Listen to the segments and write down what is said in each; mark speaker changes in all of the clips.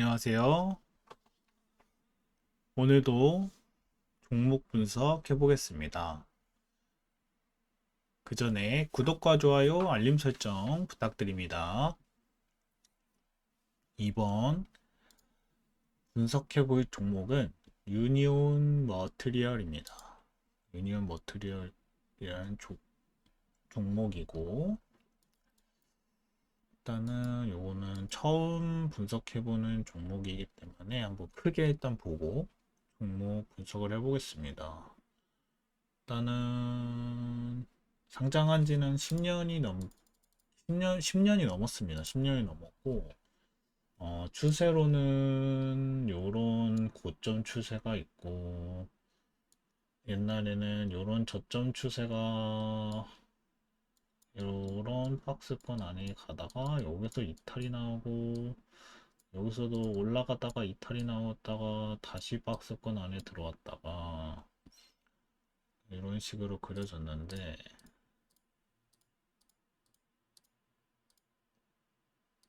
Speaker 1: 안녕하세요. 오늘도 종목 분석 해보겠습니다. 그 전에 구독과 좋아요, 알림 설정 부탁드립니다. 이번 분석해 볼 종목은 유니온 머트리얼입니다. 유니온 머트리얼이라는 조- 종목이고, 일단은 요거는 처음 분석해보는 종목이기 때문에 한번 크게 일단 보고 종목 분석을 해보겠습니다. 일단은 상장한 지는 10년이 넘, 10년, 10년이 넘었습니다. 10년이 넘었고, 어, 추세로는 요런 고점 추세가 있고, 옛날에는 요런 저점 추세가 요런 박스권 안에 가다가 여기서 이탈이 나오고 여기서도 올라가다가 이탈이 나왔다가 다시 박스권 안에 들어왔다가 이런 식으로 그려졌는데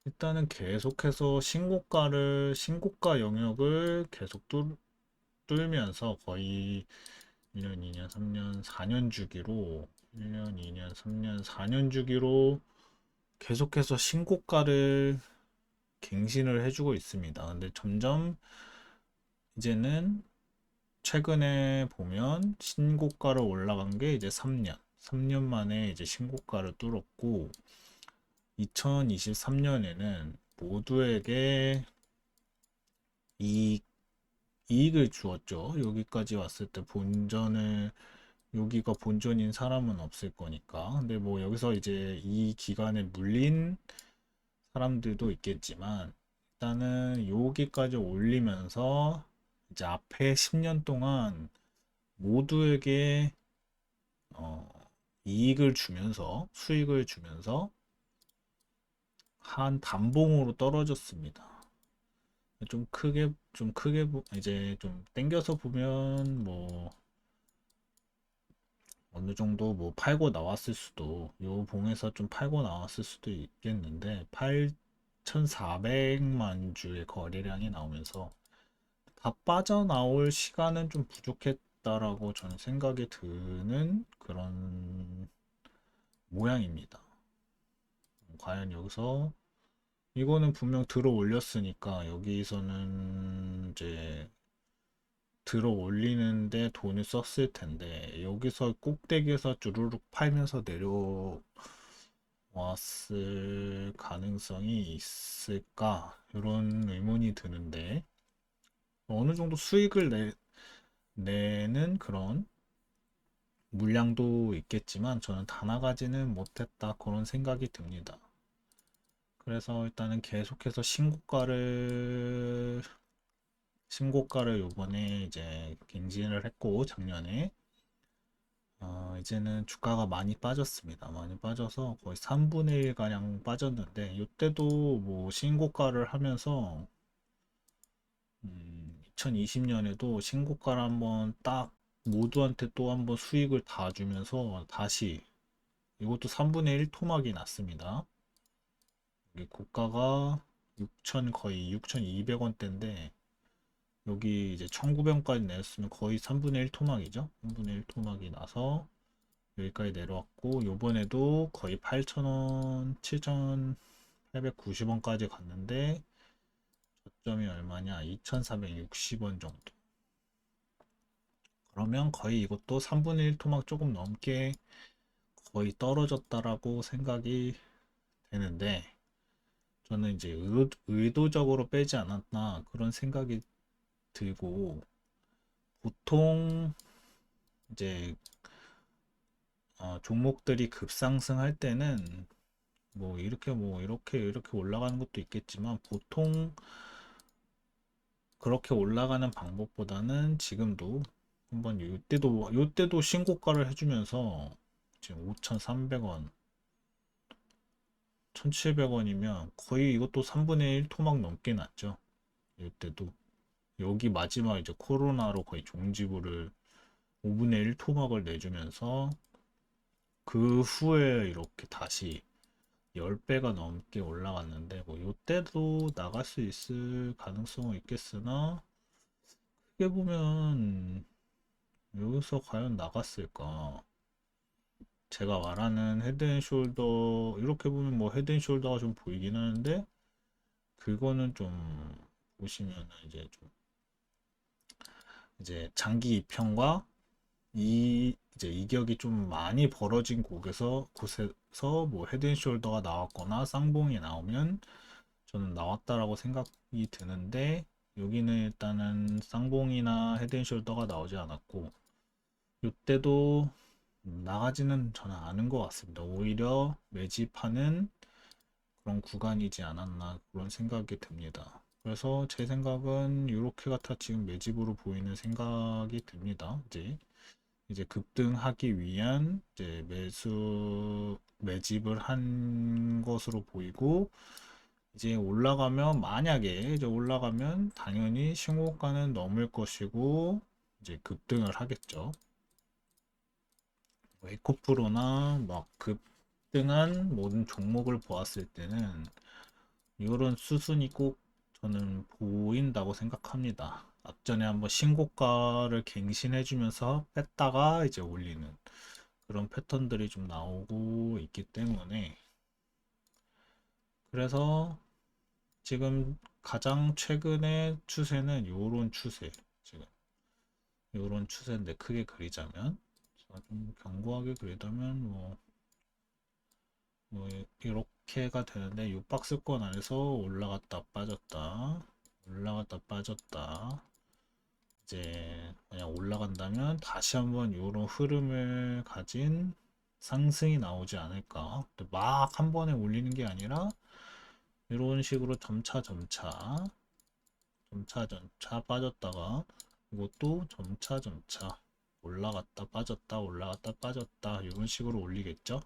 Speaker 1: 일단은 계속해서 신고가를 신고가 영역을 계속 뚫, 뚫면서 거의 1년, 2년, 3년, 4년 주기로 1년, 2년, 3년, 4년 주기로 계속해서 신고가를 갱신을 해주고 있습니다. 근데 점점 이제는 최근에 보면 신고가로 올라간 게 이제 3년, 3년 만에 이제 신고가를 뚫었고 2023년에는 모두에게 이익, 이익을 주었죠. 여기까지 왔을 때 본전을 여기가 본전인 사람은 없을 거니까. 근데 뭐 여기서 이제 이 기간에 물린 사람들도 있겠지만 일단은 여기까지 올리면서 이제 앞에 10년 동안 모두에게 어, 이익을 주면서 수익을 주면서 한 단봉으로 떨어졌습니다. 좀 크게 좀 크게 보- 이제 좀 땡겨서 보면 뭐 어느 정도 뭐 팔고 나왔을 수도 요 봉에서 좀 팔고 나왔을 수도 있겠는데 8,400만 주의 거래량이 나오면서 다 빠져나올 시간은 좀 부족했다라고 저는 생각이 드는 그런 모양입니다. 과연 여기서 이거는 분명 들어 올렸으니까 여기서는 이제 들어 올리는데 돈을 썼을 텐데 여기서 꼭대기에서 주르륵 팔면서 내려왔을 가능성이 있을까 이런 의문이 드는데 어느 정도 수익을 내, 내는 그런 물량도 있겠지만 저는 다 나가지는 못했다 그런 생각이 듭니다. 그래서 일단은 계속해서 신고가를 신고가를 요번에 이제 갱신을 했고 작년에 어, 이제는 주가가 많이 빠졌습니다. 많이 빠져서 거의 3분의 1 가량 빠졌는데 이때도 뭐 신고가를 하면서 음, 2020년에도 신고가를 한번 딱 모두한테 또 한번 수익을 다 주면서 다시 이것도 3분의 1 토막이 났습니다. 고가가 6천 거의 6,200원대인데 여기 이제 1900원까지 내렸으면 거의 3분의 1 토막이죠. 3분의 1 토막이 나서 여기까지 내려왔고 요번에도 거의 8,000원, 7,890원까지 갔는데 저점이 얼마냐? 2,460원 정도. 그러면 거의 이것도 3분의 1 토막 조금 넘게 거의 떨어졌다라고 생각이 되는데 저는 이제 의, 의도 적으로 빼지 않았나 그런 생각이 들고 보통 이제 어, 종목들이 급상승할 때는 뭐 이렇게 뭐 이렇게 이렇게 올라가는 것도 있겠지만 보통 그렇게 올라가는 방법보다는 지금도 한번 요때도 요때도 신고가를 해주면서 지금 5,300원 1,700원이면 거의 이것도 3분의 1 토막 넘게 났죠. 이때도 여기 마지막 이제 코로나로 거의 종지부를 5분의 1 토막을 내주면서 그 후에 이렇게 다시 10배가 넘게 올라갔는데 뭐 요때도 나갈 수 있을 가능성은 있겠으나 크게 보면 여기서 과연 나갔을까? 제가 말하는 헤드앤숄더 이렇게 보면 뭐 헤드앤숄더가 좀 보이긴 하는데 그거는 좀 보시면은 이제 좀 이제 장기 입형과 이 이제 이격이 좀 많이 벌어진 곳에서 곳에서 뭐 헤드앤숄더가 나왔거나 쌍봉이 나오면 저는 나왔다라고 생각이 드는데 여기는 일단은 쌍봉이나 헤드앤숄더가 나오지 않았고 이때도 나가지는 저는 않은 것 같습니다. 오히려 매집하는 그런 구간이지 않았나 그런 생각이 듭니다. 그래서 제 생각은 이렇게 같아 지금 매집으로 보이는 생각이 듭니다. 이제 이제 급등하기 위한 이제 매수 매집을 한 것으로 보이고 이제 올라가면 만약에 이제 올라가면 당연히 신고가는 넘을 것이고 이제 급등을 하겠죠. 뭐 에코프로나 막 급등한 모든 종목을 보았을 때는 이런 수순이 꼭 저는 보인다고 생각합니다. 앞전에 한번 신고가를 갱신해주면서 뺐다가 이제 올리는 그런 패턴들이 좀 나오고 있기 때문에 그래서 지금 가장 최근의 추세는 요런 추세 지금 요런 추세인데 크게 그리자면 자, 좀 견고하게 그리자면 뭐, 뭐 이렇게가 되는데 요 박스권 안에서 올라갔다 빠졌다. 올라갔다 빠졌다. 이제 그냥 올라간다면 다시 한번 요런 흐름을 가진 상승이 나오지 않을까. 막 한 번에 올리는 게 아니라 이런 식으로 점차 점차 점차 점차 빠졌다가 이것도 점차 점차 올라갔다 빠졌다 올라갔다 빠졌다 이런 식으로 올리겠죠?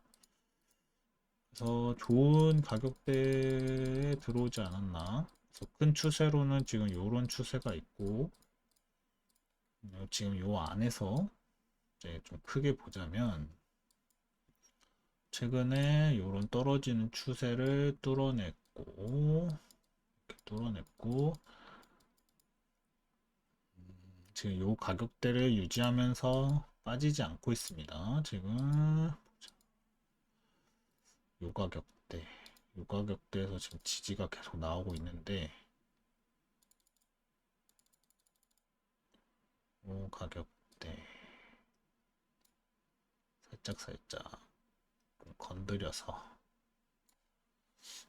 Speaker 1: 그래서 좋은 가격대에 들어오지 않았나? 그래서 큰 추세로는 지금 이런 추세가 있고 어, 지금 요 안에서 이제 좀 크게 보자면 최근에 이런 떨어지는 추세를 뚫어냈고 뚫어냈고 음, 지금 요 가격대를 유지하면서 빠지지 않고 있습니다. 지금 요 가격대 요 가격대에서 지금 지지가 계속 나오고 있는데 요 가격대 살짝 살짝 건드려서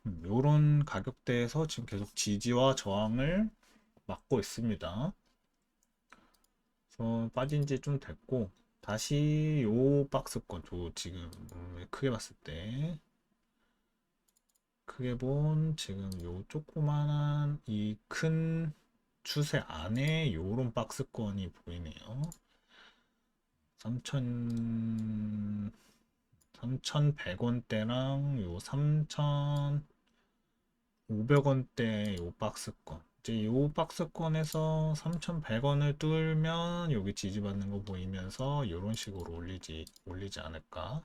Speaker 1: 음, 요런 가격대에서 지금 계속 지지와 저항을 막고 있습니다. 그래서 빠진 지 좀 됐고 다시 요 박스권 저 지금 음, 크게 봤을 때 크게 본 지금 요 조그만한 이 큰 추세 안에 요런 박스권이 보이네요. 3000 3,100원대랑 요 3,500원대 요 박스권 이제 요 박스권에서 3,100원을 뚫면 여기 지지받는 거 보이면서 이런 식으로 올리지 올리지 않을까?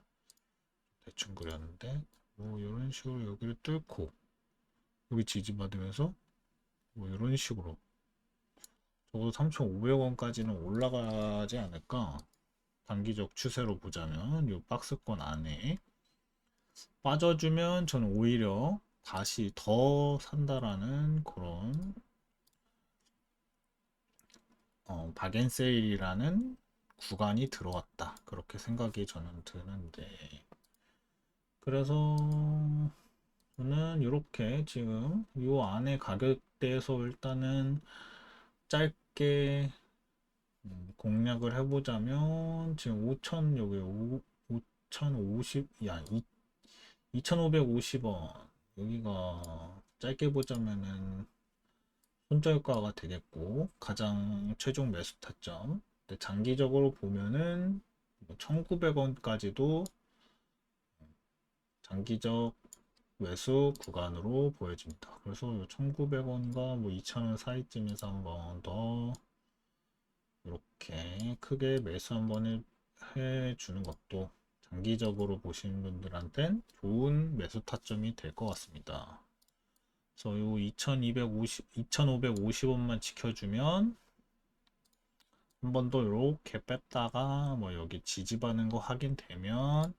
Speaker 1: 대충 그렸는데 뭐 이런 식으로 여기를 뚫고 여기 지지받으면서 뭐 이런 식으로. 적어도 3,500원까지는 올라가지 않을까? 단기적 추세로 보자면 이 박스권 안에 빠져주면 저는 오히려 다시 더 산다라는 그런 어, 박앤세일이라는 구간이 들어왔다. 그렇게 생각이 저는 드는데. 그래서 저는 이렇게 지금 이 안에 가격대에서 일단은 짧게 음, 공략을 해보자면 지금 5천 여기 5,050, 야 2,550원. 여기가 짧게 보자면은 손절가가 되겠고 가장 최종 매수 타점 장기적으로 보면은 1,900원까지도 뭐 장기적 매수 구간으로 보여집니다. 그래서 1,900원과 뭐 2,000원 사이쯤에서 한번 더 이렇게 크게 매수 한번 해 주는 것도 장기적으로 보시는 분들한텐 좋은 매수 타점이 될 것 같습니다. 그래서 요 2250, 2550원만 지켜주면 한 번 더 이렇게 뺐다가 뭐 여기 지지받는 거 확인되면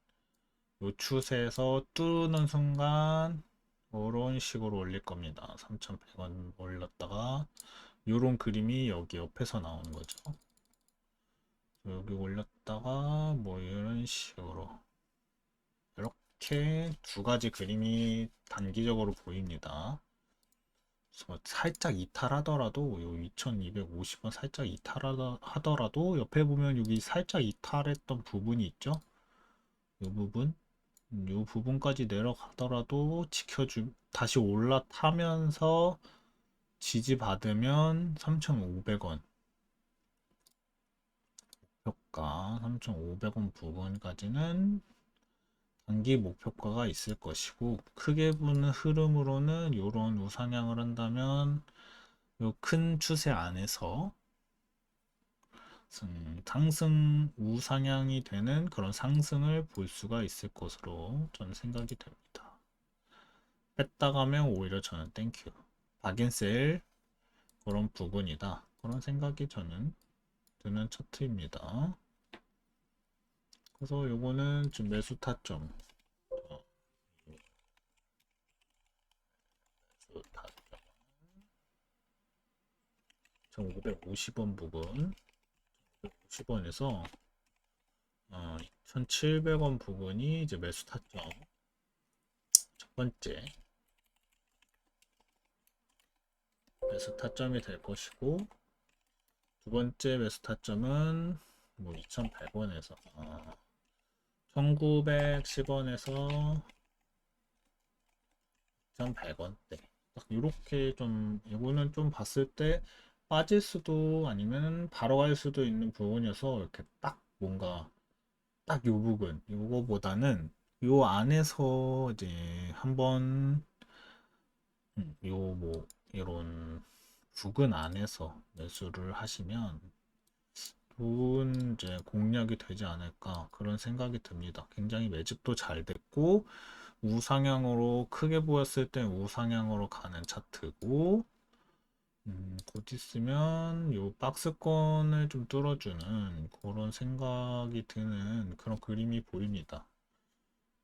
Speaker 1: 요 추세에서 뚫는 순간 이런 식으로 올릴 겁니다. 3,100원 올렸다가 요런 그림이 여기 옆에서 나오는 거죠. 여기 올렸다가 뭐 이런 식으로 이렇게 두 가지 그림이 단기적으로 보입니다. 그래서 살짝 이탈하더라도 요 2250원 살짝 이탈하더라도 옆에 보면 여기 살짝 이탈했던 부분이 있죠. 이 부분 이 부분까지 내려가더라도 지켜주 다시 올라타면서 지지받으면 3,500원 목표가 3,500원 부분까지는 단기 목표가가 있을 것이고 크게 보는 흐름으로는 이런 우상향을 한다면 요 큰 추세 안에서 상- 상승 우상향이 되는 그런 상승을 볼 수가 있을 것으로 저는 생각이 됩니다. 뺐다 가면 오히려 저는 땡큐 박인셀 그런 부분이다 그런 생각이 저는 드는 차트입니다. 그래서 요거는 지금 매수 타점. 어, 매수 타점. 1550원 부분. 10원에서 어, 2,700원 부분이 이제 매수 타점. 첫 번째. 매수 타점이 될 것이고 두 번째 매수 타점은 뭐 2,100원에서. 어, 1,910원에서 2,100원대 딱 이렇게 좀 이거는 좀 봤을 때 빠질 수도 아니면 바로 갈 수도 있는 부분이어서 이렇게 딱 뭔가 딱 요 부분 요거보다는 요 안에서 이제 한번 음, 요뭐 이런 부근 안에서 매수를 하시면 좋은 이제 공략이 되지 않을까 그런 생각이 듭니다. 굉장히 매집도 잘 됐고 우상향으로 크게 보였을 때 우상향으로 가는 차트고 음, 곧 있으면 요 박스권을 좀 뚫어주는 그런 생각이 드는 그런 그림이 보입니다.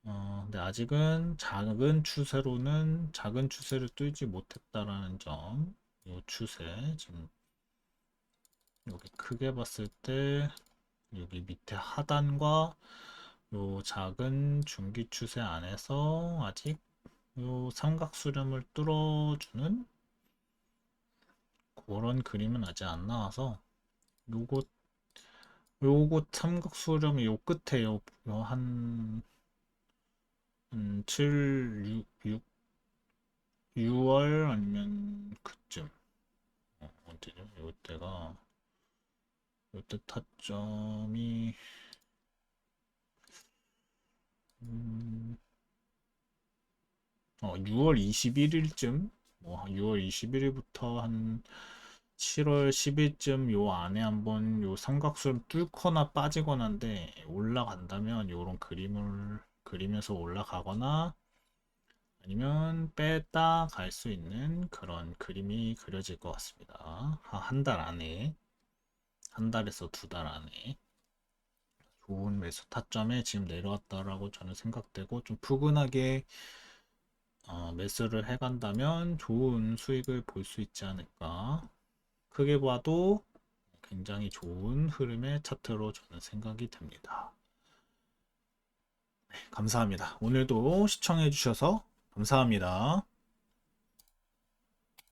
Speaker 1: 어, 근데 아직은 작은 추세로는 작은 추세를 뚫지 못했다라는 점, 요 추세 지금 여기 크게 봤을 때 여기 밑에 하단과 요 작은 중기 추세 안에서 아직 요 삼각 수렴을 뚫어주는 그런 그림은 아직 안 나와서 요것 요것 삼각 수렴이 요 끝에 요, 한 7, 6, 6, 6월 아니면 그쯤 어, 언제죠? 요때가 요때 타점이 음, 어, 6월 21일쯤 뭐 6월 21일부터 한 7월 10일쯤 요 안에 한번 요 삼각수를 뚫거나 빠지거나인데 올라간다면 요런 그림을 그리면서 올라가거나 아니면 뺐다 갈 수 있는 그런 그림이 그려질 것 같습니다. 한 달 안에 한 달에서 두 달 안에 좋은 매수 타점에 지금 내려왔다라고 저는 생각되고 좀 푸근하게 어, 매수를 해간다면 좋은 수익을 볼 수 있지 않을까. 크게 봐도 굉장히 좋은 흐름의 차트로 저는 생각이 됩니다. 네, 감사합니다. 오늘도 시청해 주셔서 감사합니다.